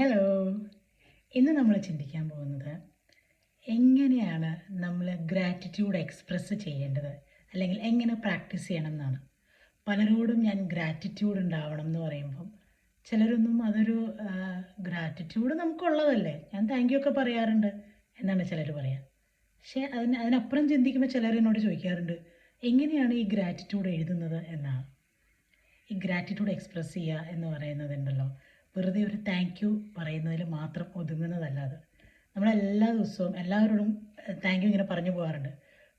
Hello ഇന്ന് നമ്മൾ ചിന്തിക്കാൻ പോകുന്നത് എങ്ങനെയാണ് നമ്മൾ ഗ്രാറ്റിറ്റ്യൂഡ് എക്സ്പ്രസ് ചെയ്യേണ്ടത്? അല്ലെങ്കിൽ എങ്ങനെ പ്രാക്ടീസ് ചെയ്യണം എന്നാണ് പലരോടും ഞാൻ ഗ്രാറ്റിറ്റ്യൂഡ് ഉണ്ടാവണം എന്ന് പറയുമ്പം ചിലരൊന്നും അതൊരു ഗ്രാറ്റിറ്റ്യൂഡ് നമുക്കുള്ളതല്ലേ? ഞാൻ താങ്ക് യു ഒക്കെ പറയാറുണ്ട് എന്നാണ് ചിലർ പറയാം. പക്ഷേ അതിന് അതിനപ്പുറം ചിന്തിക്കുമ്പോൾ ചിലർ എന്നോട് ചോദിക്കാറുണ്ട് എങ്ങനെയാണ് ഈ ഗ്രാറ്റിറ്റ്യൂഡ് എഴുതുന്നത് എന്നാണ് ഈ ഗ്രാറ്റിറ്റ്യൂഡ് എക്സ്പ്രസ് ചെയ്യുക എന്ന് പറയുന്നതുണ്ടല്ലോ വെറുതെ ഒരു താങ്ക് യു പറയുന്നതിൽ മാത്രം ഒതുങ്ങുന്നതല്ല അത് നമ്മളെല്ലാ ദിവസവും എല്ലാവരോടും താങ്ക് യു ഇങ്ങനെ പറഞ്ഞു പോകാറുണ്ട്.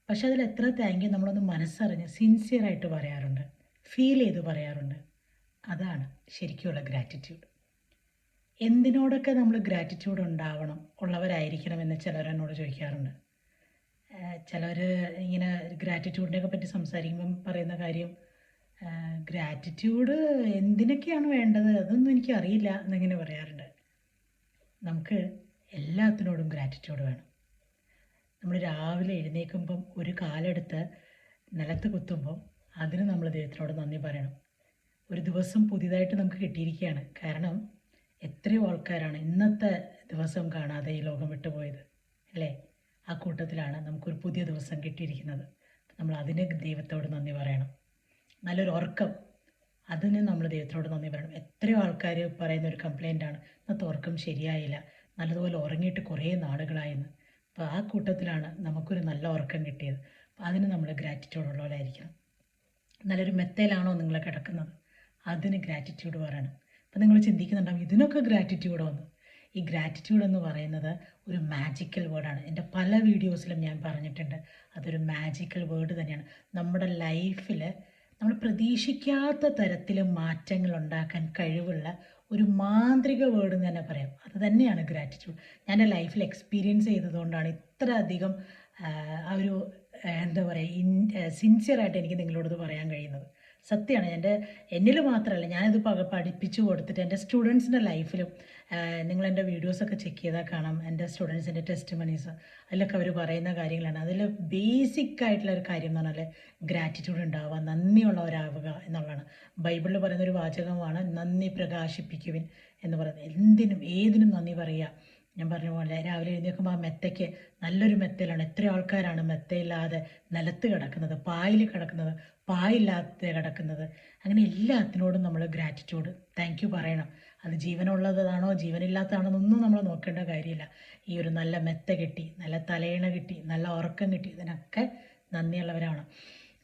പക്ഷെ അതിൽ എത്ര താങ്ക് യു നമ്മളൊന്ന് മനസ്സറിഞ്ഞ് സിൻസിയറായിട്ട് പറയാറുണ്ട് ഫീൽ ചെയ്ത് പറയാറുണ്ട് അതാണ് ശരിക്കുമുള്ള ഗ്രാറ്റിറ്റ്യൂഡ് എന്തിനോടൊക്കെ നമ്മൾ ഗ്രാറ്റിറ്റ്യൂഡ് ഉണ്ടാവണം ഉള്ളവരായിരിക്കണമെന്ന് ചിലർ എന്നോട് ചോദിക്കാറുണ്ട്. ചിലർ ഇങ്ങനെ ഗ്രാറ്റിറ്റ്യൂഡിനെയൊക്കെ പറ്റി സംസാരിക്കുമ്പം പറയുന്ന കാര്യം ഗ്രാറ്റിറ്റ്യൂഡ് എന്തിനൊക്കെയാണ് വേണ്ടത്? അതൊന്നും എനിക്ക് അറിയില്ല എന്നിങ്ങനെ പറയാറുണ്ട്. നമുക്ക് എല്ലാത്തിനോടും ഗ്രാറ്റിറ്റ്യൂഡ് വേണം. നമ്മൾ രാവിലെ എഴുന്നേൽക്കുമ്പം ഒരു കാലെടുത്ത് നിലത്ത് കുത്തുമ്പം അതിന് നമ്മൾ ദൈവത്തിനോട് നന്ദി പറയണം. ഒരു ദിവസം പുതിയതായിട്ട് നമുക്ക് കിട്ടിയിരിക്കുകയാണ്. കാരണം എത്രയോ ആൾക്കാരാണ് ഇന്നത്തെ ദിവസം കാണാതെ ഈ ലോകം വിട്ടുപോയത് അല്ലേ? ആ കൂട്ടത്തിലാണ് നമുക്കൊരു പുതിയ ദിവസം കിട്ടിയിരിക്കുന്നത്. നമ്മൾ അതിന് ദൈവത്തോട് നന്ദി പറയണം. നല്ലൊരു ഉറക്കം. അതിന് നമ്മൾ ദൈവത്തിനോട് നന്ദി പറയണം. എത്രയോ ആൾക്കാർ പറയുന്ന ഒരു കംപ്ലയിന്റ് ആണ്. ഇന്നത്തെ ഉറക്കം ശരിയായില്ല. നല്ലതുപോലെ ഉറങ്ങിയിട്ട് കുറേ നാളുകളായെന്ന്. അപ്പോൾ ആ കൂട്ടത്തിലാണ് നമുക്കൊരു നല്ല ഉറക്കം കിട്ടിയത്. അപ്പോൾ അതിന് നമ്മൾ ഗ്രാറ്റിറ്റ്യൂഡ് ഉള്ളവരായിരിക്കണം നല്ലൊരു മെത്തയിലാണോ നിങ്ങൾ കിടക്കുന്നത്? അതിന് ഗ്രാറ്റിറ്റ്യൂഡ് പറയണം. അപ്പോൾ നിങ്ങൾ ചിന്തിക്കുന്നുണ്ടാവും ഇതിനൊക്കെ ഗ്രാറ്റിറ്റ്യൂഡോ എന്ന് ഈ ഗ്രാറ്റിറ്റ്യൂഡ് എന്ന് പറയുന്നത് ഒരു മാജിക്കൽ വേർഡാണ് എന്റെ പല വീഡിയോസിലും ഞാൻ പറഞ്ഞിട്ടുണ്ട്. അതൊരു മാജിക്കൽ വേർഡ് തന്നെയാണ്. നമ്മുടെ ലൈഫിൽ നമ്മൾ പ്രതീക്ഷിക്കാത്ത തരത്തിൽ മാറ്റങ്ങൾ ഉണ്ടാക്കാൻ കഴിവുള്ള ഒരു മാന്ത്രിക വേർഡ് എന്ന് തന്നെ പറയാം. അത് തന്നെയാണ് ഗ്രാറ്റിറ്റ്യൂഡ് ഞാൻ എന്റെ ലൈഫിൽ എക്സ്പീരിയൻസ് ചെയ്തതുകൊണ്ടാണ് ഇത്ര അധികം ആ ഒരു എന്താ പറയുക ഇൻ സിൻസിയറായിട്ട് എനിക്ക് നിങ്ങളോടത് പറയാൻ കഴിയുന്നത്. സത്യമാണ് എന്റെ എന്നിൽ മാത്രമല്ല ഞാനിത് പഠിപ്പിച്ചു കൊടുത്തിട്ട് എന്റെ സ്റ്റുഡൻസിന്റെ ലൈഫിലും നിങ്ങൾ എന്റെ വീഡിയോസൊക്കെ ചെക്ക് ചെയ്താൽ കാണാം. എന്റെ സ്റ്റുഡൻസിന്റെ ടെസ്റ്റ് മണീസ് അതിലൊക്കെ അവർ പറയുന്ന കാര്യങ്ങളാണ്. അതിൽ ബേസിക് ആയിട്ടുള്ള ഒരു കാര്യം എന്ന് പറഞ്ഞാൽ ഗ്രാറ്റിറ്റ്യൂഡ് ഉണ്ടാവുക നന്ദിയുള്ളവരാവുക എന്നുള്ളതാണ്. ബൈബിളിൽ പറയുന്ന ഒരു വാചകമാണ് നന്ദി പ്രകാശിപ്പിക്കുവിൻ എന്ന് പറയുന്നത്. എന്തിനും ഏതിനും നന്ദി പറയുക. ഞാൻ പറഞ്ഞ പോലെ രാവിലെ എഴുന്നേൽക്കുമ്പോൾ ആ മെത്തയ്ക്ക് നല്ലൊരു മെത്തയിലാണ് എത്ര ആൾക്കാരാണ് മെത്തയില്ലാതെ നിലത്ത് കിടക്കുന്നത് പായിൽ കിടക്കുന്നത് പായില്ലാതെ കിടക്കുന്നത്. അങ്ങനെ എല്ലാത്തിനോടും നമ്മൾ ഗ്രാറ്റിറ്റ്യൂഡ് താങ്ക് പറയണം. അത് ജീവനുള്ളതാണോ ജീവനില്ലാത്തതാണോ എന്നൊന്നും നമ്മൾ നോക്കേണ്ട കാര്യമില്ല. ഈ ഒരു നല്ല മെത്ത കിട്ടി നല്ല തലയിണ കിട്ടി നല്ല ഉറക്കം കിട്ടി ഇതിനൊക്കെ നന്ദിയുള്ളവരാണ്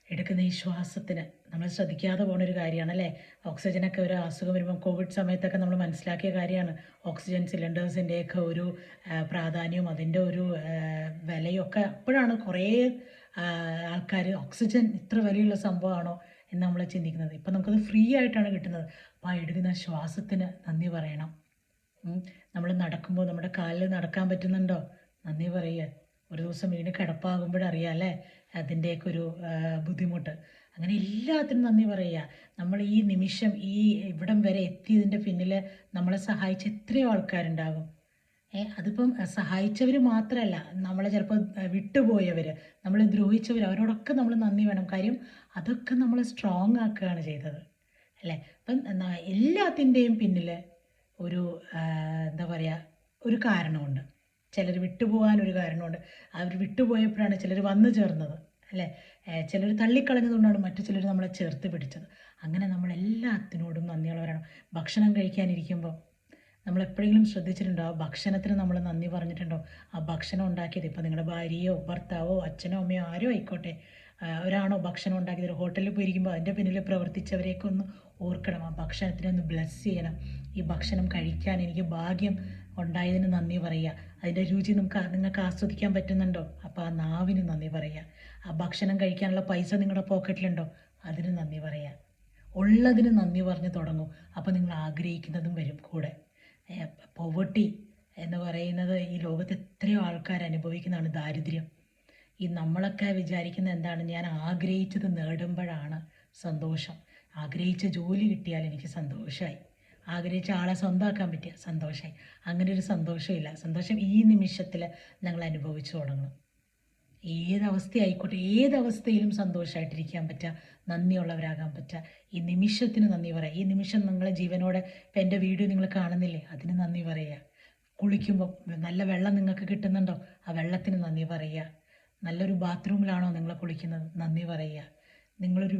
എടുക്കുന്ന ഈ ശ്വാസത്തിന് നമ്മൾ ശ്രദ്ധിക്കാതെ ഒരു കാര്യമാണ് അല്ലേ ഓക്സിജനൊക്കെ ഒരു അസുഖം വരുമ്പോൾ കോവിഡ് സമയത്തൊക്കെ നമ്മൾ മനസ്സിലാക്കിയ കാര്യമാണ്. ഓക്സിജൻ സിലിണ്ടേഴ്സിന്റെയൊക്കെ ഒരു പ്രാധാന്യവും അതിന്റെ ഒരു വിലയൊക്കെ അപ്പോഴാണ് കുറേ ആൾക്കാർ ഓക്സിജൻ ഇത്ര വിലയുള്ള സംഭവമാണോ? എന്ന് നമ്മൾ ചിന്തിക്കുന്നത്. ഇപ്പം നമുക്കത് ഫ്രീ ആയിട്ടാണ് കിട്ടുന്നത്. അപ്പോൾ ആ എടുക്കുന്ന ശ്വാസത്തിന് നന്ദി പറയണം. നമ്മൾ നടക്കുമ്പോൾ നമ്മുടെ കാലിൽ നടക്കാൻ പറ്റുന്നുണ്ടോ? നന്ദി പറയുക ഒരു ദിവസം വീണ് കിടപ്പാകുമ്പോഴറിയാം അല്ലേ? അതിന്റെയൊക്കെ ഒരു ബുദ്ധിമുട്ട്. അങ്ങനെ എല്ലാത്തിനും നന്ദി പറയുക. നമ്മൾ ഈ നിമിഷം ഈ ഇവിടം വരെ എത്തിയതിന്റെ പിന്നിൽ നമ്മളെ സഹായിച്ച എത്രയോ ആൾക്കാരുണ്ടാകും. അതിപ്പം സഹായിച്ചവർ മാത്രമല്ല നമ്മളെ ചിലപ്പോൾ വിട്ടുപോയവർ നമ്മളെ ദ്രോഹിച്ചവർ അവരോടൊക്കെ നമ്മൾ നന്ദി വേണം. കാര്യം അതൊക്കെ നമ്മളെ സ്ട്രോങ് ആക്കുകയാണ് ചെയ്തത്. അല്ലേ? അപ്പം എല്ലാത്തിന്റെയും പിന്നിൽ ഒരു എന്താ പറയുക ഒരു കാരണമുണ്ട്. ചിലർ വിട്ടുപോകാൻ ഒരു കാരണമുണ്ട്. അവർ വിട്ടുപോയപ്പോഴാണ് ചിലർ വന്നു ചേർന്നത്. അല്ലേ? ചിലർ തള്ളിക്കളഞ്ഞതുകൊണ്ടാണ് മറ്റു ചിലർ നമ്മളെ ചേർത്ത് പിടിച്ചത്. അങ്ങനെ നമ്മൾ എല്ലാത്തിനോടും നന്ദിയുള്ളവരാണ്. ഭക്ഷണം കഴിക്കാനിരിക്കുമ്പോൾ നമ്മൾ എപ്പോഴെങ്കിലും ശ്രദ്ധിച്ചിട്ടുണ്ടോ? ആ ഭക്ഷണത്തിന് നമ്മൾ നന്ദി പറഞ്ഞിട്ടുണ്ടോ? ആ ഭക്ഷണം ഉണ്ടാക്കിയത് ഇപ്പോൾ നിങ്ങളുടെ ഭാര്യയോ ഭർത്താവോ അച്ഛനോ അമ്മയോ ആരോ ആയിക്കോട്ടെ. ഒരാണോ ഭക്ഷണം ഉണ്ടാക്കിയത്? ഹോട്ടലിൽ പോയിരിക്കുമ്പോൾ അതിന്റെ പിന്നിൽ പ്രവർത്തിച്ചവരെയൊക്കെ ഒന്ന് ഓർക്കണം. ആ ഭക്ഷണത്തിനെ ഒന്ന് ബ്ലസ് ചെയ്യണം. ഈ ഭക്ഷണം കഴിക്കാൻ എനിക്ക് ഭാഗ്യം ഉണ്ടായതിന് നന്ദി പറയുക. അതിന്റെ രുചി നമുക്ക് നിങ്ങൾക്ക് ആസ്വദിക്കാൻ പറ്റുന്നുണ്ടോ? അപ്പോൾ ആ നാവിന് നന്ദി പറയുക. ആ ഭക്ഷണം കഴിക്കാനുള്ള പൈസ നിങ്ങളുടെ പോക്കറ്റിലുണ്ടോ? അതിന് നന്ദി പറയുക. ഉള്ളതിന് നന്ദി പറഞ്ഞ് തുടങ്ങും. അപ്പോൾ നിങ്ങൾ ആഗ്രഹിക്കുന്നതും വരും കൂടെ. പോവർട്ടി എന്ന് പറയുന്നത് ഈ ലോകത്ത് എത്രയോ ആൾക്കാർ അനുഭവിക്കുന്നതാണ് ദാരിദ്ര്യം. ഈ നമ്മളൊക്കെ വിചാരിക്കുന്ന എന്താണ്? ഞാൻ ആഗ്രഹിച്ചത് നേടുമ്പോഴാണ് സന്തോഷം. ആഗ്രഹിച്ച ജോലി കിട്ടിയാൽ എനിക്ക് സന്തോഷമായി ആഗ്രഹിച്ച ആളെ സ്വന്തമാക്കാൻ പറ്റിയ സന്തോഷമായി അങ്ങനെ ഒരു സന്തോഷമില്ല. സന്തോഷം ഈ നിമിഷത്തിൽ ഞങ്ങൾ അനുഭവിച്ചു തുടങ്ങണം. ഏതവസ്ഥയായിക്കോട്ടെ ഏതവസ്ഥയിലും സന്തോഷമായിട്ടിരിക്കാൻ പറ്റുക നന്ദിയുള്ളവരാകാൻ പറ്റുക. ഈ നിമിഷത്തിന് നന്ദി പറയുക ഈ നിമിഷം നിങ്ങളെ ജീവനോടെ ഇപ്പം എന്റെ വീഡിയോ നിങ്ങൾ കാണുന്നില്ലേ അതിന് നന്ദി പറയുക കുളിക്കുമ്പോൾ നല്ല വെള്ളം നിങ്ങൾക്ക് കിട്ടുന്നുണ്ടോ? ആ വെള്ളത്തിന് നന്ദി പറയുക നല്ലൊരു ബാത്റൂമിലാണോ നിങ്ങൾ കുളിക്കുന്നത്? നന്ദി പറയുക നിങ്ങളൊരു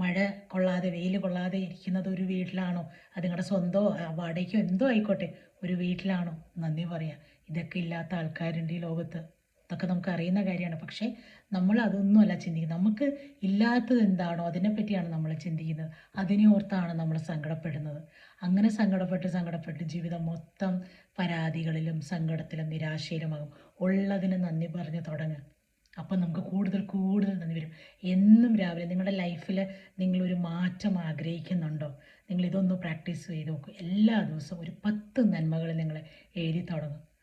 മഴ കൊള്ളാതെ വെയിൽ കൊള്ളാതെ ഇരിക്കുന്നത് ഒരു വീട്ടിലാണോ? അത് നിങ്ങളുടെ സ്വന്തമോ വാടകയ്ക്കോ എന്തോ ആയിക്കോട്ടെ ഒരു വീട്ടിലാണോ? നന്ദി പറയുക ഇതൊക്കെ ഇല്ലാത്ത ആൾക്കാരുണ്ട് ഈ ലോകത്ത്. ഇതൊക്കെ നമുക്ക് അറിയുന്ന കാര്യമാണ്. പക്ഷേ നമ്മൾ അതൊന്നും അല്ല ചിന്തിക്കുന്നത്. നമുക്ക് ഇല്ലാത്തത് എന്താണോ അതിനെപ്പറ്റിയാണ് നമ്മൾ ചിന്തിക്കുന്നത്. അതിനെ ഓർത്താണ് നമ്മൾ സങ്കടപ്പെടുന്നത്. അങ്ങനെ സങ്കടപ്പെട്ട് സങ്കടപ്പെട്ട് ജീവിതം മൊത്തം പരാതികളിലും സങ്കടത്തിലും നിരാശയിലുമാകും. ഉള്ളതിന് നന്ദി പറഞ്ഞ് തുടങ്ങുക അപ്പം നമുക്ക് കൂടുതൽ കൂടുതൽ നന്ദി വരും. എന്നും രാവിലെ നിങ്ങളുടെ ലൈഫിൽ നിങ്ങളൊരു മാറ്റം ആഗ്രഹിക്കുന്നുണ്ടോ? നിങ്ങൾ ഇതൊന്ന് പ്രാക്ടീസ് ചെയ്ത് നോക്കൂ. എല്ലാ ദിവസവും ഒരു പത്ത് നന്മകൾ നിങ്ങൾ എഴുതി തുടങ്ങും.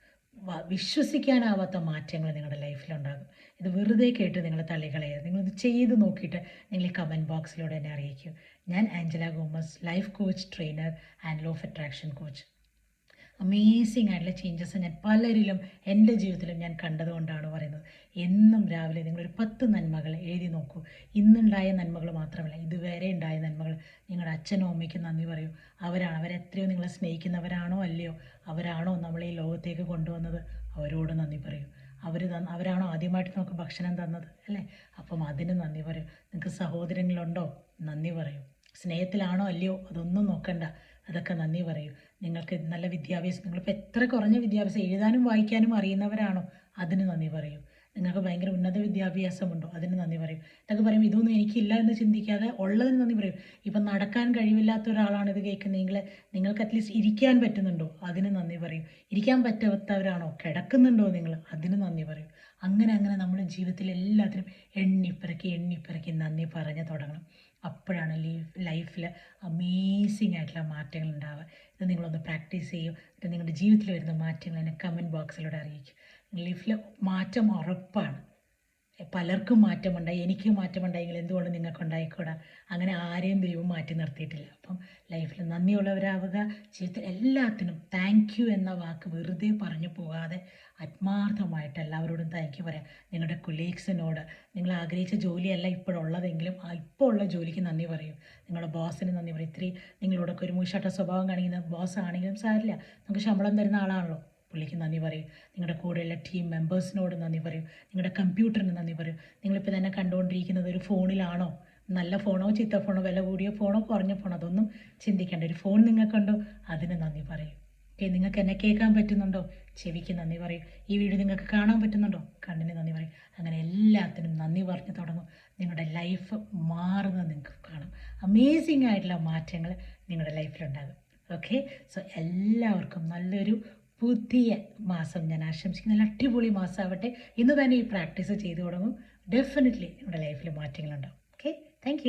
വിശ്വസിക്കാനാവാത്ത മാറ്റങ്ങൾ നിങ്ങളുടെ ലൈഫിലുണ്ടാകും. ഇത് വെറുതെ കേട്ട് നിങ്ങൾ തള്ളിക്കളയരുത്. നിങ്ങളിത് ചെയ്ത് നോക്കിയിട്ട് നിങ്ങൾ ഈ കമന്റ് ബോക്സിലൂടെ എന്നെ അറിയിക്കും. ഞാൻ Angela Gomez life coach trainer and law of attraction coach amazing ആയിട്ടുള്ള ചേഞ്ചസ് ഞാൻ പലരിലും എന്റെ ജീവിതത്തിലും ഞാൻ കണ്ടതുകൊണ്ടാണ് പറയുന്നത്. എന്നും രാവിലെ നിങ്ങളൊരു പത്ത് നന്മകൾ എഴുതി നോക്കൂ. ഇന്നുണ്ടായ നന്മകൾ മാത്രമല്ല ഇതുവരെ ഉണ്ടായ നന്മകൾ. നിങ്ങളുടെ അച്ഛനും അമ്മയ്ക്കും നന്ദി പറയൂ. അവരാണ് അവരെത്രയോ നിങ്ങളെ സ്നേഹിക്കുന്നവരാണോ അല്ലയോ അവരാണോ നമ്മളെ ഈ ലോകത്തേക്ക് കൊണ്ടുവന്നത്? അവരോട് നന്ദി പറയൂ. അവർ തന്ന അവരാണോ ആദ്യമായിട്ട് നമുക്ക് ഭക്ഷണം തന്നത്? അല്ലേ? അപ്പം അതിന് നന്ദി പറയൂ. നിങ്ങൾക്ക് സഹോദരങ്ങളുണ്ടോ? നന്ദി പറയൂ. സ്നേഹത്തിലാണോ അല്ലയോ അതൊന്നും നോക്കണ്ട. അതൊക്കെ നന്ദി പറയൂ. നിങ്ങൾക്ക് നല്ല വിദ്യാഭ്യാസം നിങ്ങളിപ്പോൾ എത്ര കുറഞ്ഞ വിദ്യാഭ്യാസം എഴുതാനും വായിക്കാനും അറിയുന്നവരാണോ അതിന് നന്ദി പറയൂ. നിങ്ങൾക്ക് ഭയങ്കര ഉന്നത വിദ്യാഭ്യാസമുണ്ടോ അതിന് നന്ദി പറയും. ഇതൊക്കെ പറയും ഇതൊന്നും എനിക്കില്ല എന്ന് ചിന്തിക്കാതെ ഉള്ളതിന് നന്ദി പറയും. ഇപ്പം നടക്കാൻ കഴിവില്ലാത്ത ഒരാളാണ് ഇത് കേൾക്കുന്നതെങ്കിൽ നിങ്ങൾക്ക് അറ്റ്ലീസ്റ്റ് ഇരിക്കാൻ പറ്റുന്നുണ്ടോ അതിന് നന്ദി പറയും. ഇരിക്കാൻ പറ്റാത്തവരാണോ കിടക്കുന്നുണ്ടോ നിങ്ങൾ അതിന് നന്ദി പറയും. അങ്ങനെ അങ്ങനെ നമ്മുടെ ജീവിതത്തിൽ എല്ലാത്തിനും എണ്ണിപ്പിറക്കി എണ്ണിപ്പിറക്കി നന്ദി പറഞ്ഞു തുടങ്ങണം. അപ്പോഴാണ് ലൈഫ് ലൈഫിൽ അമേസിംഗ് ആയിട്ടുള്ള മാറ്റങ്ങൾ ഉണ്ടാവുക. ഇത് നിങ്ങളൊന്ന് പ്രാക്ടീസ് ചെയ്യും. ഇത് നിങ്ങളുടെ ജീവിതത്തിൽ വരുന്ന മാറ്റങ്ങൾ എന്നെ കമന്റ് ബോക്സിലൂടെ അറിയിക്കും. ലൈഫിൽ മാറ്റം ഉറപ്പാണ്. പലർക്കും മാറ്റമുണ്ടായി എനിക്ക് മാറ്റമുണ്ടായെങ്കിൽ എന്തുകൊണ്ട് നിങ്ങൾക്ക് ഉണ്ടായിക്കൂടാ അങ്ങനെ ആരെയും ദൈവം മാറ്റി നിർത്തിയിട്ടില്ല. അപ്പം ലൈഫിൽ നന്ദിയുള്ളവരാവുക ജീവിതത്തിൽ എല്ലാത്തിനും താങ്ക് യു എന്ന വാക്ക് വെറുതെ പറഞ്ഞു പോകാതെ ആത്മാർത്ഥമായിട്ട് എല്ലാവരോടും താങ്ക് യു പറയാം. നിങ്ങളുടെ കൊലീഗ്സിനോട് നിങ്ങൾ ആഗ്രഹിച്ച ജോലിയല്ല ഇപ്പോഴുള്ളതെങ്കിലും ഇപ്പോൾ ഉള്ള ജോലിക്ക് നന്ദി പറയും. നിങ്ങളുടെ ബോസിന് നന്ദി പറയും. ഇത്രയും നിങ്ങളോടൊക്കെ ഒരു മൂഷാട്ട സ്വഭാവം കാണിക്കുന്ന ബോസ് ആണെങ്കിലും സാരില്ല. നമുക്ക് ശമ്പളം തരുന്ന ആളാണല്ലോ. പുള്ളിക്ക് നന്ദി പറയും. നിങ്ങളുടെ കൂടെയുള്ള ടീം മെമ്പേഴ്സിനോട് നന്ദി പറയും. നിങ്ങളുടെ കമ്പ്യൂട്ടറിന് നന്ദി പറയും. നിങ്ങളിപ്പോൾ തന്നെ കണ്ടുകൊണ്ടിരിക്കുന്നത് ഒരു ഫോണിലാണോ? നല്ല ഫോണോ ചീത്ത ഫോണോ വില കൂടിയ ഫോണോ കുറഞ്ഞ ഫോണോ? അതൊന്നും ചിന്തിക്കേണ്ട. ഒരു ഫോൺ നിങ്ങൾക്കുണ്ടോ അതിന് നന്ദി പറയും. ഓക്കെ നിങ്ങൾക്ക് എന്നെ കേൾക്കാൻ പറ്റുന്നുണ്ടോ? ചെവിക്ക് നന്ദി പറയും. ഈ വീഡിയോ നിങ്ങൾക്ക് കാണാൻ പറ്റുന്നുണ്ടോ? കണ്ണിന് നന്ദി പറയും. അങ്ങനെ എല്ലാത്തിനും നന്ദി പറഞ്ഞു തുടങ്ങും. നിങ്ങളുടെ ലൈഫ് മാറുന്നത് നിങ്ങൾക്ക് കാണും. അമേസിംഗ് ആയിട്ടുള്ള മാറ്റങ്ങൾ നിങ്ങളുടെ ലൈഫിലുണ്ടാകും ഓക്കെ സോ എല്ലാവർക്കും നല്ലൊരു പുതിയ മാസം ഞാൻ ആശംസിക്കുന്നു. നല്ല അടിപൊളി മാസമാവട്ടെ ഇന്ന് തന്നെ ഈ പ്രാക്ടീസ് ചെയ്തു തുടങ്ങും. ഡെഫിനറ്റ്ലി നമ്മുടെ ലൈഫിൽ മാറ്റങ്ങളുണ്ടാവും. Okay thank